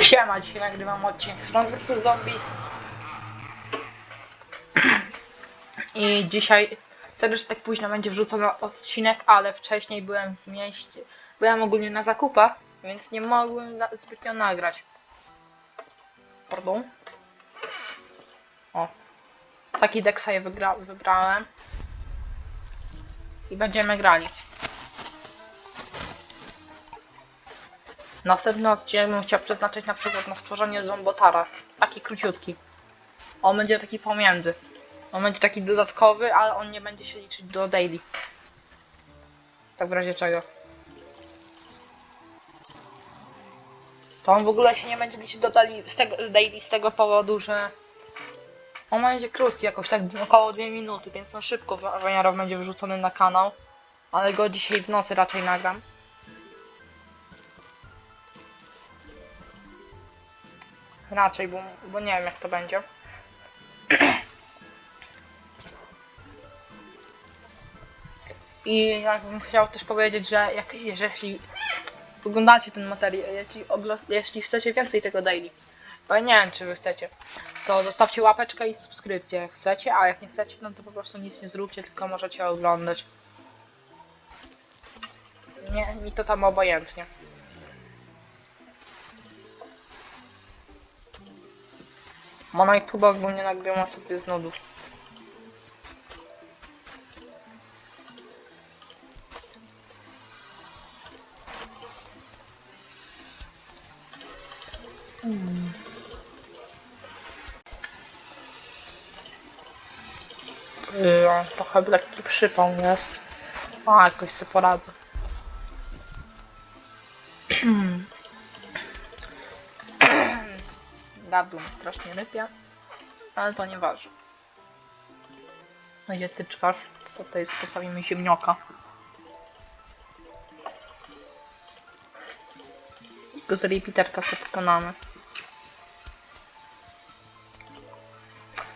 Siema, dzisiaj nagrywam odcinek z Plants vs Zombies. I dzisiaj, serio, tak późno będzie wrzucony odcinek, ale wcześniej byłem w mieście, byłem ogólnie na zakupach, więc nie mogłem na, zbytnio nagrać. Pardon. O. Taki deck sobie wybrałem. I będziemy grali. Następny odcinek bym chciał przeznaczyć na przykład na stworzenie zombotara. Taki króciutki. On będzie taki pomiędzy. On będzie taki dodatkowy, ale on nie będzie się liczyć do daily. Tak w razie czego. To on w ogóle się nie będzie liczyć do daily z tego, daily z tego powodu, że on będzie krótki, jakoś tak około 2 minuty, więc on szybko Waniarow będzie wrzucony na kanał. Ale go dzisiaj w nocy raczej nagram. Raczej, bo, bo nie wiem jak to będzie. I jakbym chciał też powiedzieć, że jak, jeżeli oglądacie ten materiał, jeśli, jeśli chcecie więcej tego daily, bo nie wiem czy wy chcecie, to zostawcie łapeczkę i subskrypcję jak chcecie, a jak nie chcecie, no to po prostu nic nie zróbcie, tylko możecie oglądać. Nie, mi to tam obojętnie. Bo na YouTube ogólnie nagrywam sobie z nudów. Mm. Yy, trochę lekki przypał jest. A, jakoś sobie poradzę. Mi strasznie rypia, ale to nieważne. Będzie tyczkarz, to tutaj postawimy ziemnioka. Go z repeaterka sobie pokonamy.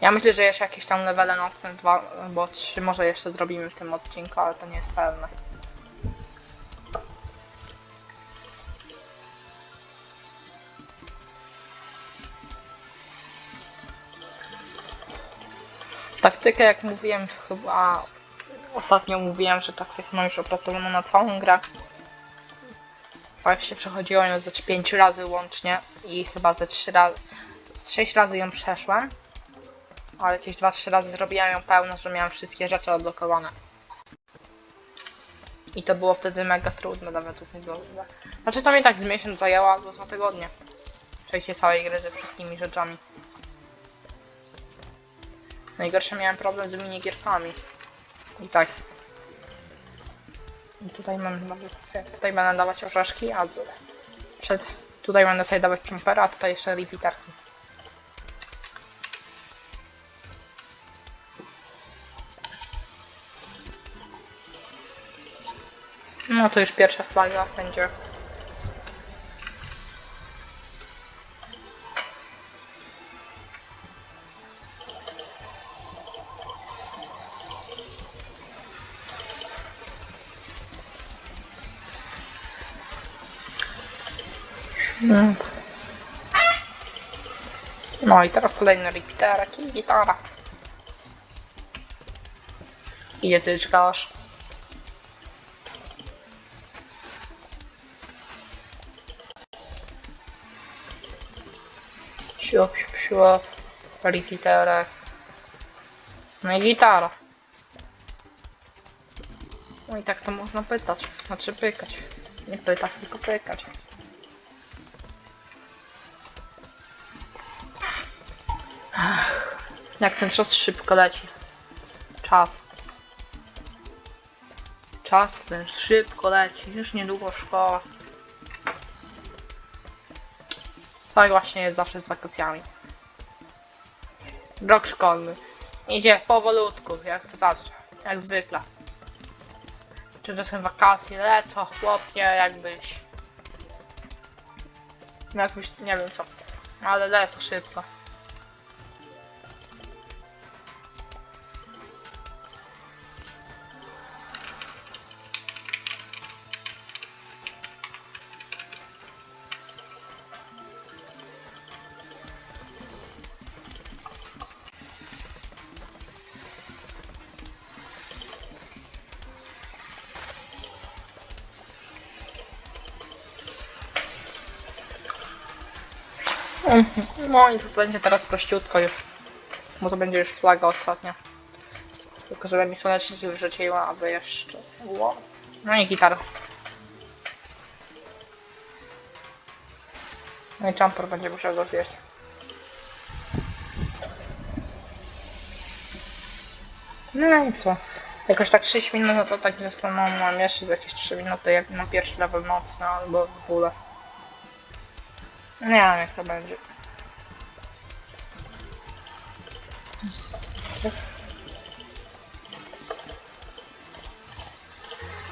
Ja myślę, że jeszcze jakieś tam levele na dwa, bo trzy może jeszcze zrobimy w tym odcinku, ale to nie jest pewne. Taktykę, jak mówiłem, chyba ostatnio mówiłem, że taktykę mam już opracowaną na całą grę. Tak się przechodziło ją ze 5 razy łącznie i chyba ze 3 razy, z 6 razy ją przeszłem. Ale jakieś 2-3 razy zrobiłem ją pełno, że miałem wszystkie rzeczy odblokowane. I to było wtedy mega trudne nawet u tego. Znaczy to mi tak z miesiąc zajęło z dwa tygodnie. Przejście całej gry ze wszystkimi rzeczami. Najgorsze miałem problem z minigierkami. I tak. I tutaj mam Tutaj będę dawać orzeszki, a z... przed... Tutaj będę sobie dawać jumpera, a tutaj jeszcze repeaterki. No to już pierwsza flaga będzie. No i teraz kolejny repeaterek i gitara. Idzie tyczkarz. Siup, siup, siup. Repeaterek. No i gitara. No i tak to można pytać. Znaczy pykać. Nie pytać, tylko pykać. Jak ten czas szybko leci. Czas. Czas ten szybko leci. Już niedługo szkoła. Tak właśnie jest zawsze z wakacjami. Rok szkolny. Idzie powolutku, jak to zawsze. Jak zwykle. Czy czasem wakacje lecą, chłopie, jakbyś... Jakbyś, nie wiem co. Ale lecą szybko. No i to będzie teraz prościutko już. Bo to będzie już flaga ostatnia. Tylko żeby mi słonecznik wyrzuciła, aby jeszcze... No i gitara. No i jumper będzie musiał go zjeść. No i co? Jakoś tak 6 minut, no to tak nie zastanawiam, mam jeszcze z jakieś 3 minuty jak na pierwszy level nocny albo w ogóle. Nie wiem jak to będzie.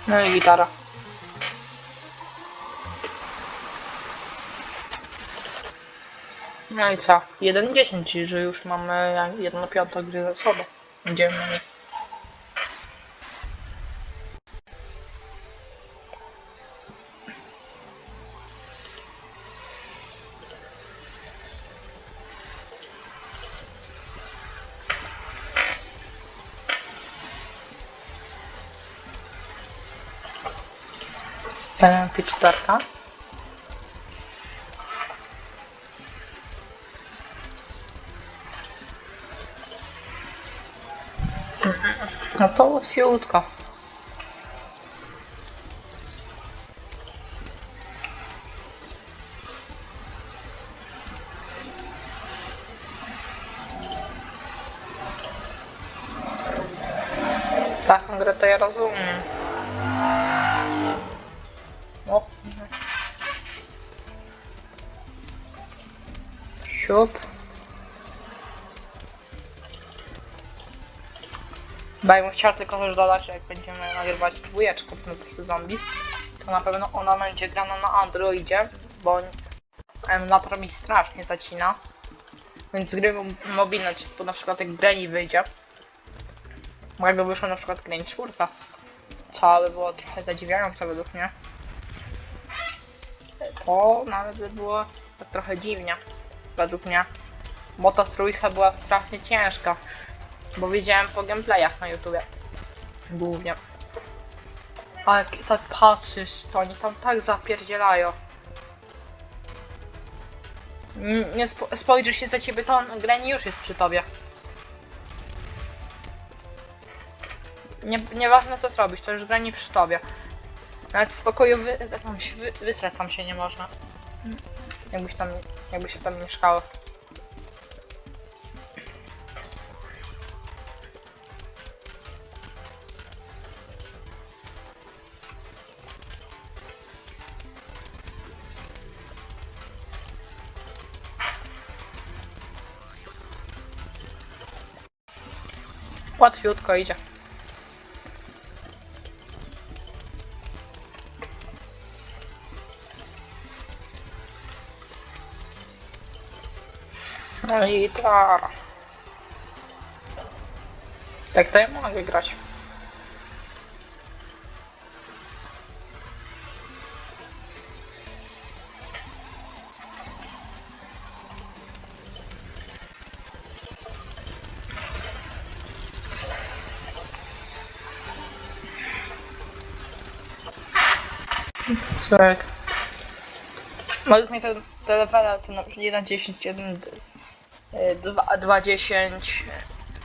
No i gitara. No i co? 1.10, czyli że już mamy jak- jedno piąte gry za sobą. Będziemy mieli. Ten P4. No to łatwiutko. Taką grę to ja rozumiem. Siup. Bo ja bym chciał tylko dodać, jak będziemy nagrywać dwójeczkę po prostu zombie, to na pewno ona będzie grana na Androidzie, bo emulator mi strasznie zacina. Więc gry mobilne, czy na przykład jak Granny wyjdzie, jakby wyszła na przykład Granny 4, co by było trochę zadziwiające według mnie, to nawet by było tak trochę dziwnie, według mnie. Bo ta trójka była strasznie ciężka. Bo widziałem po gameplayach na YouTubie. Głównie. A jak tak patrzysz, to oni tam tak zapierdzielają. Nie spo spojrzysz się za ciebie, to on, Granny już jest przy tobie. Nie, nieważne co zrobisz, to już Granny przy tobie. Nawet spokoju wy, tam się, wy, wysrać tam się nie można. Jakbyś tam, jakby się tam mieszkało. Łatwiutko idzie. No i. Tak. tak to ja mogę grać. Tak. Możesz mi ten telefon, ten na 1.10.1 2,10,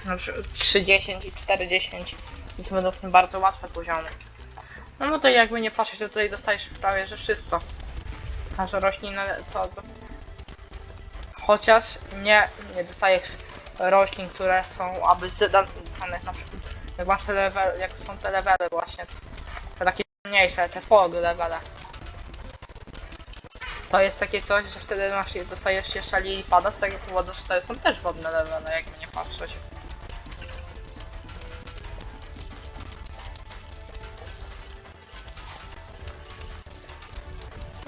znaczy 3,10 i 4,10, więc będą w tym bardzo łatwe poziomy. No bo to jakby nie patrzeć, to tutaj dostajesz prawie że wszystko. Każda roślina, co... Chociaż nie, nie dostajesz roślin, które są, aby dostanych na przykład, jak masz te level, jak są te levely właśnie, te takie mniejsze, te fog levele. To jest takie coś, że wtedy masz, dostajesz jeszcze lilipada z tego powodu, że to są też wodne levele, jakby nie patrzeć.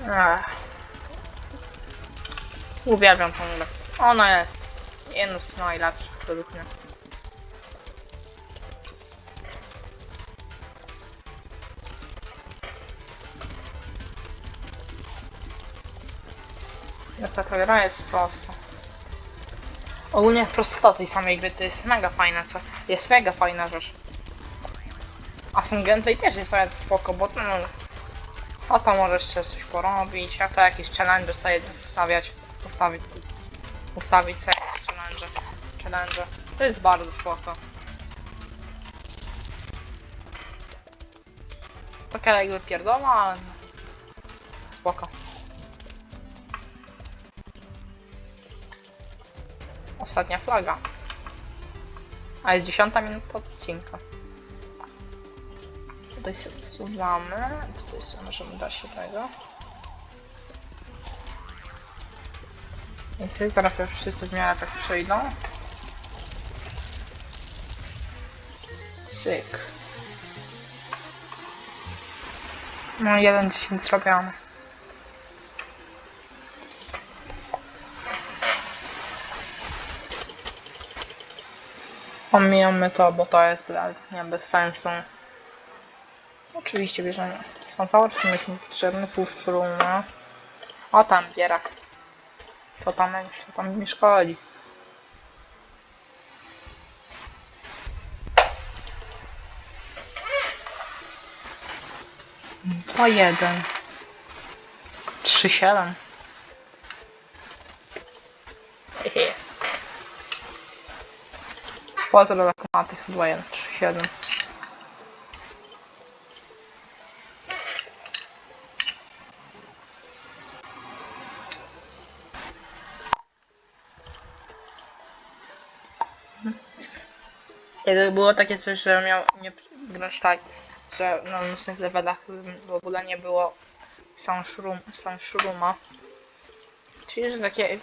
Ech. Uwielbiam tą. Ona jest jedna z najlepszych według mnie. Jaka ta gra jest prosta. Ogólnie prostota tej samej gry to jest mega fajna, co? Jest mega fajna rzecz. A sam gameplay też jest nawet spoko, bo no, a to możesz jeszcze coś porobić, a to jakieś challenge sobie wstawiać, postawić. ustawić sobie challenge. challenge. To jest bardzo spoko. Taka jakby pierdoła, ale spoko. Ostatnia flaga. A jest dziesiąta minuta odcinka. Tutaj sobie wsuwamy. Tutaj sobie możemy dać się tego. Więc zaraz już wszyscy w miarę tak przejdą. Cyk. No jeden dziesięć zrobiony. Omijamy to, bo to jest dla nie bez sensu. Oczywiście bierzemy. Sunflower w sumie jest niepotrzebny, pół szruma. O tam bierak. To tam, to tam mi szkodzi. Dwa jeden. Trzy siedem. Dwa jeden. Trzy siedem. Jakby było takie coś, że miał nie grać tak, że na nocnych levelach w ogóle nie było sam szrum, sam szruma. Czyli, że takie,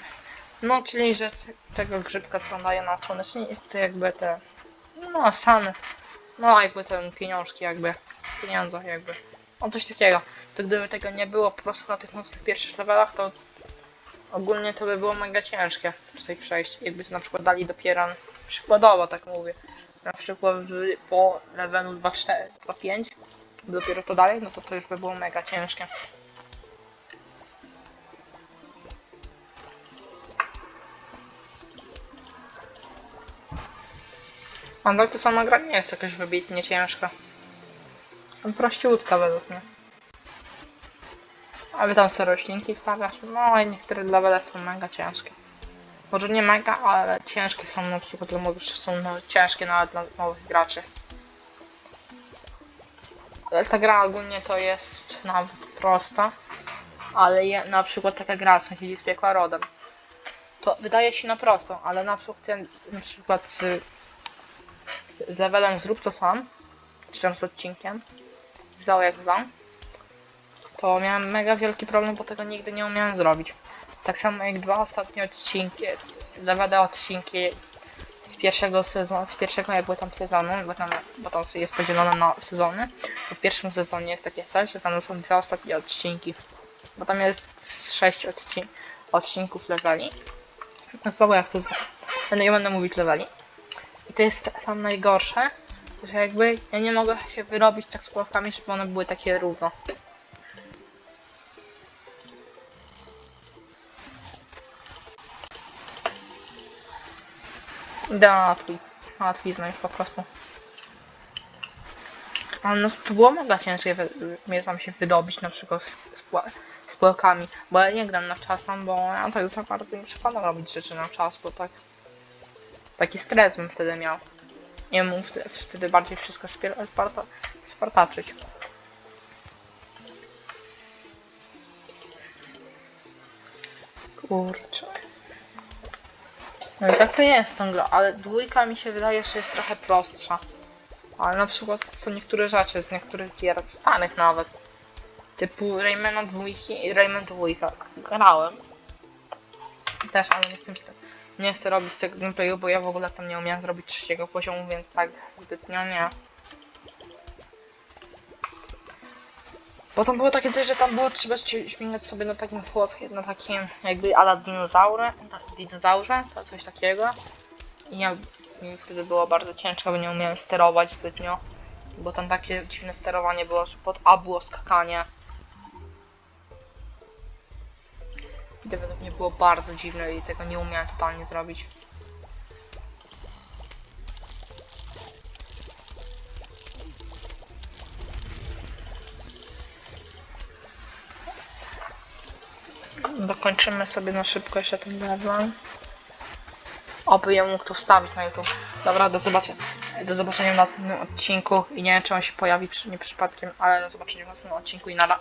no, czyli, że te, tego grzybka, co daje na słonecznik, to jakby te, no, sany, no, jakby te pieniążki, jakby, pieniądze, jakby, no, coś takiego. To gdyby tego nie było po prostu na tych nocnych pierwszych levelach, to ogólnie to by było mega ciężkie tutaj przejść. Jakby to na przykład dali dopiero, przykładowo tak mówię, na przykład po levelu 2.4, 2.5, dopiero to dalej, no to to już by było mega ciężkie. Ale to sama gra nie jest jakaś wybitnie ciężka. No, Prościutka według mnie. Aby tam sobie roślinki stawiać. No i niektóre levele są mega ciężkie. Może nie mega, ale ciężkie są na przykład dla że są no, ciężkie nawet dla nowych graczy. Ale Ta gra ogólnie to jest nawet prosta, ale je, na przykład taka gra sąsiedzi z piekła rodem. To wydaje się na prostą, ale na przykład, na przykład z, levelem zrób to sam, czy tam z odcinkiem, zdał jak wam, to miałem mega wielki problem, bo tego nigdy nie umiałem zrobić. Tak samo jak dwa ostatnie odcinki, lewade odcinki z pierwszego sezonu, z pierwszego jakby tam sezonu, bo tam, bo tam jest podzielone na sezony. To w pierwszym sezonie jest takie coś, że tam są dwa ostatnie odcinki. Bo tam jest sześć odcin odcinków leveli. No słabo jak to Będę nie będę mówić leveli. To jest tam najgorsze, że jakby ja nie mogę się wyrobić tak z pułapkami, żeby one były takie równo. Da. Łatwizna już po prostu. Ale no to było mega ciężkie mnie tam się wydobyć na przykład z, z, bo ja nie gram na czas tam, bo ja tak za bardzo nie przepadam robić rzeczy na czas, bo tak taki stres bym wtedy miał. Nie mógł wtedy, wtedy bardziej wszystko sparta, spartaczyć. Kurczę. No i tak to jest tą grą, ale dwójka mi się wydaje, że jest trochę prostsza. Ale na przykład po niektóre rzeczy z niektórych gier, starych nawet, typu Raymana dwójki i Rayman dwójka, grałem. Też, ale nie chcę, nie chcę robić tego gameplayu, bo ja w ogóle tam nie umiałem zrobić trzeciego poziomu, więc tak zbytnio nie. Bo tam było takie coś, że tam było trzeba śmigać sobie na takim chłopie, na takim jakby ala dinozaurze, tak, dinozaurze, to coś takiego. I ja, mi wtedy było bardzo ciężko, bo nie umiałem sterować zbytnio. Bo tam takie dziwne sterowanie było, pod A było skakanie. I to według mnie było bardzo dziwne i tego nie umiałem totalnie zrobić. Dokończymy sobie na szybko jeszcze ten level. Oby ją mógł tu wstawić na YouTube. Dobra, do zobaczenia. Do zobaczenia w następnym odcinku i nie wiem czy on się pojawi przy, nie przypadkiem, ale do zobaczenia w następnym odcinku i nara.